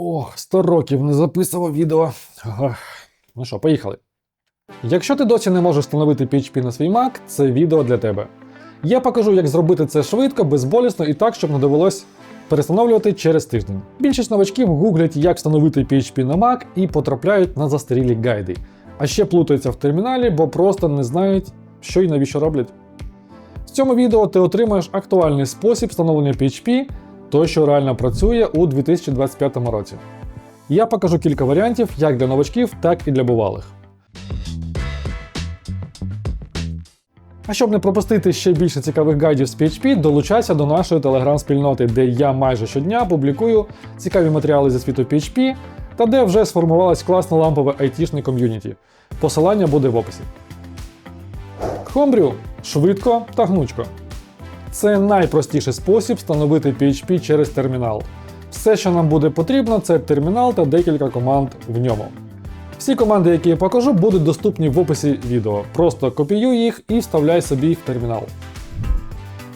Ох, 100 років не записував відео. Ну що, поїхали. Якщо ти досі не можеш встановити PHP на свій Mac, це відео для тебе. Я покажу, як зробити це швидко, безболісно і так, щоб не довелось перестановлювати через тиждень. Більшість новачків гуглять, як встановити PHP на Mac і потрапляють на застарілі гайди. А ще плутаються в терміналі, бо просто не знають, що і навіщо роблять. В цьому відео ти отримаєш актуальний спосіб встановлення PHP, той, що реально працює у 2025 році. Я покажу кілька варіантів як для новачків, так і для бувалих. А щоб не пропустити ще більше цікавих гайдів з PHP, долучайся до нашої телеграм-спільноти, де я майже щодня публікую цікаві матеріали зі світу PHP та де вже сформувалась класна лампове айтішне ком'юніті. Посилання буде в описі. Homebrew – швидко та гнучко. Це найпростіший спосіб встановити PHP через термінал. Все, що нам буде потрібно, це термінал та декілька команд в ньому. Всі команди, які я покажу, будуть доступні в описі відео. Просто копіюй їх і вставляй собі в термінал.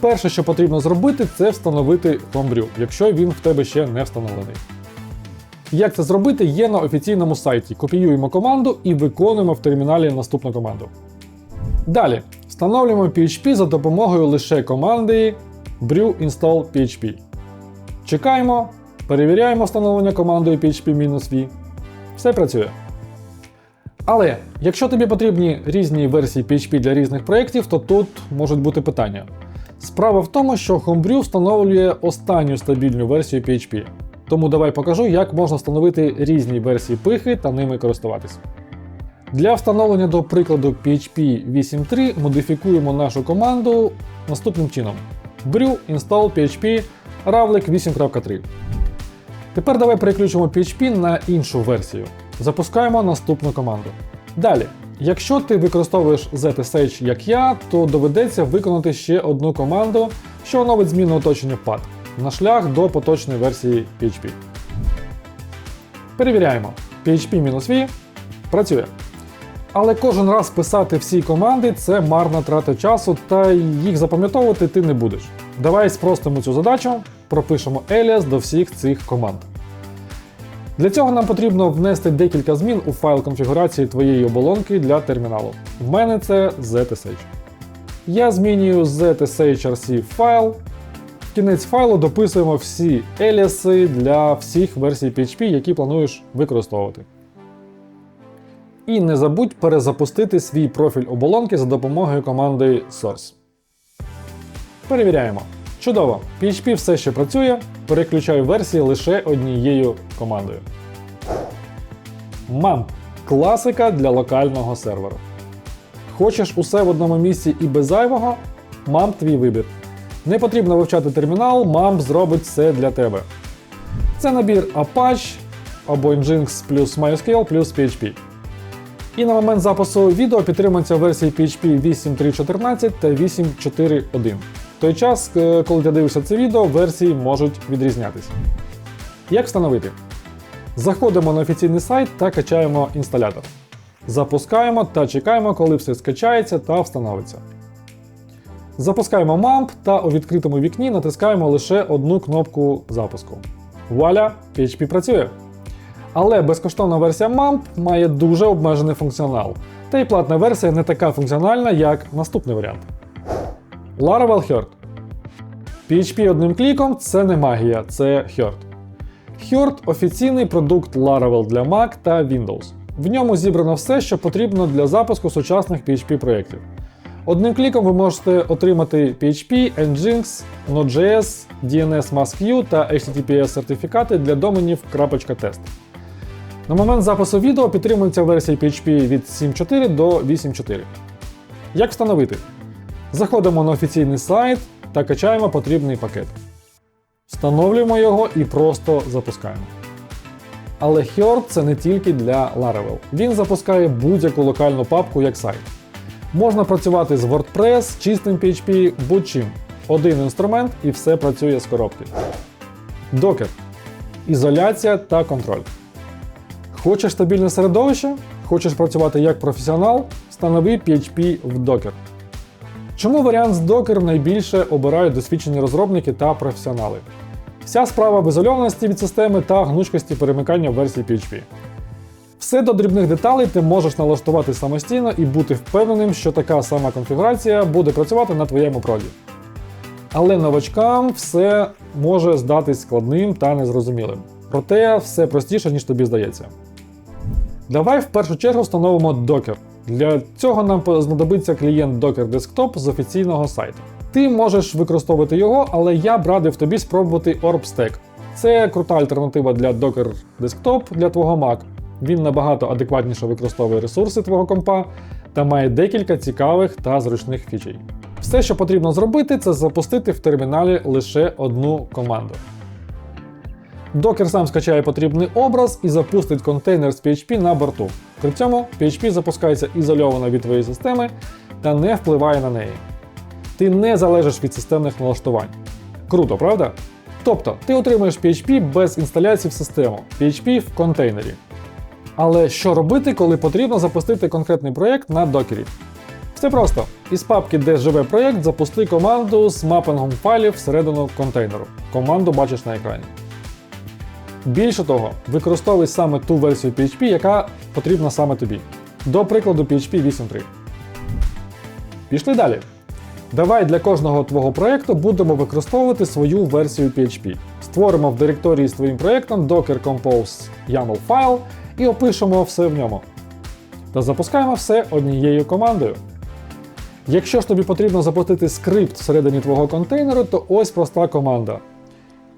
Перше, що потрібно зробити, це встановити Homebrew, якщо він в тебе ще не встановлений. Як це зробити, є на офіційному сайті. Копіюємо команду і виконуємо в терміналі наступну команду. Далі встановлюємо PHP за допомогою лише команди brew install PHP. Чекаємо, перевіряємо встановлення командою PHP-v. Все працює. Але якщо тобі потрібні різні версії PHP для різних проєктів, то тут можуть бути питання. Справа в тому, що Homebrew встановлює останню стабільну версію PHP. Тому давай покажу, як можна встановити різні версії пихи та ними користуватись. Для встановлення, до прикладу, PHP 8.3 модифікуємо нашу команду наступним чином: brew install PHP равлик 8.3. Тепер давай переключимо PHP на іншу версію. Запускаємо наступну команду. Далі, якщо ти використовуєш ZSH як я, то доведеться виконати ще одну команду, що оновить зміну оточення path на шлях до поточної версії PHP. Перевіряємо. PHP-v працює. Але кожен раз писати всі команди це марна трата часу, та їх запам'ятовувати ти не будеш. Давай спростимо цю задачу, пропишемо alias до всіх цих команд. Для цього нам потрібно внести декілька змін у файл конфігурації твоєї оболонки для терміналу. В мене це ZSH. Я змінюю ZSHRC файл. В кінець файлу дописуємо всі еліаси для всіх версій PHP, які плануєш використовувати. І не забудь перезапустити свій профіль оболонки за допомогою команди source. Перевіряємо. Чудово! PHP все ще працює, переключаю версії лише однією командою. MAMP класика для локального серверу. Хочеш усе в одному місці і без зайвого? MAMP твій вибір. Не потрібно вивчати термінал, MAMP зробить все для тебе. Це набір Apache або Nginx плюс MySQL плюс PHP. І на момент запису відео підтримуються версії PHP 8.3.14 та 8.4.1. В той час, е, коли ти дивишся це відео, версії можуть відрізнятися. Як встановити? Заходимо на офіційний сайт та качаємо інсталятор. Запускаємо та чекаємо, коли все скачається та встановиться. Запускаємо MAMP та у відкритому вікні натискаємо лише одну кнопку запуску. Вуаля, PHP працює. Але безкоштовна версія MAMP має дуже обмежений функціонал, та й платна версія не така функціональна, як наступний варіант. Laravel Herd. PHP одним кліком це не магія, це Herd. Herd – офіційний продукт Laravel для Mac та Windows. В ньому зібрано все, що потрібно для запуску сучасних PHP проєктів. Одним кліком ви можете отримати PHP, Nginx, Node.js, DNS MaskView та HTTPS сертифікати для доменів .test. На момент запису відео підтримується версія PHP від 7.4 до 8.4. Як встановити? Заходимо на офіційний сайт та качаємо потрібний пакет. Встановлюємо його і просто запускаємо. Але Herd це не тільки для Laravel. Він запускає будь-яку локальну папку як сайт. Можна працювати з WordPress, чистим PHP, будь-чим. Один інструмент і все працює з коробки. Docker. Ізоляція та контроль. Хочеш стабільне середовище? Хочеш працювати як професіонал? Встанови PHP в Docker. Чому варіант з Docker найбільше обирають досвідчені розробники та професіонали? Вся справа в ізольованості від системи та гнучкості перемикання в версії PHP. Все до дрібних деталей ти можеш налаштувати самостійно і бути впевненим, що така сама конфігурація буде працювати на твоєму проді. Але новачкам все може здатись складним та незрозумілим. Проте все простіше, ніж тобі здається. Давай в першу чергу встановимо Docker. Для цього нам знадобиться клієнт Docker Desktop з офіційного сайту. Ти можеш використовувати його, але я б радив тобі спробувати OrbStack. Це крута альтернатива для Docker Desktop для твого Mac. Він набагато адекватніше використовує ресурси твого компа та має декілька цікавих та зручних фічей. Все, що потрібно зробити, це запустити в терміналі лише одну команду. Docker сам скачає потрібний образ і запустить контейнер з PHP на борту. При цьому PHP запускається ізольовано від твоєї системи та не впливає на неї. Ти не залежиш від системних налаштувань. Круто, правда? Тобто, ти отримуєш PHP без інсталяції в систему, PHP в контейнері. Але що робити, коли потрібно запустити конкретний проєкт на докері? Все просто. Із папки, де живе проєкт, запусти команду з мапингом файлів всередину контейнеру. Команду бачиш на екрані. Більше того, використовуй саме ту версію PHP, яка потрібна саме тобі. До прикладу, PHP 8.3. Пішли далі. Давай для кожного твого проєкту будемо використовувати свою версію PHP. Створимо в директорії з твоїм проєктом Docker Compose YAML файл і опишемо все в ньому. Та запускаємо все однією командою. Якщо ж тобі потрібно запустити скрипт всередині твого контейнеру, то ось проста команда.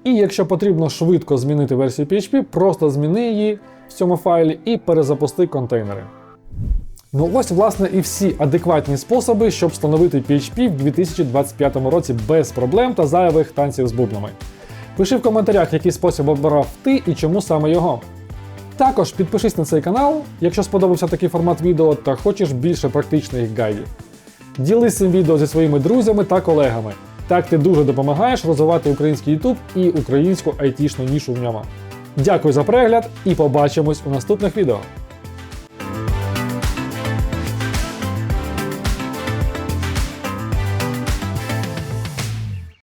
І якщо потрібно швидко змінити версію PHP, просто зміни її в цьому файлі і перезапусти контейнери. Ну ось, власне, і всі адекватні способи, щоб встановити PHP в 2025 році без проблем та зайвих танців з бубнами. Пиши в коментарях, який спосіб обирав ти і чому саме його. Також підпишись на цей канал, якщо сподобався такий формат відео та хочеш більше практичних гайдів. Ділись цим відео зі своїми друзями та колегами. Так ти дуже допомагаєш розвивати український YouTube і українську айтішну нішу в ньому. Дякую за перегляд і побачимось у наступних відео.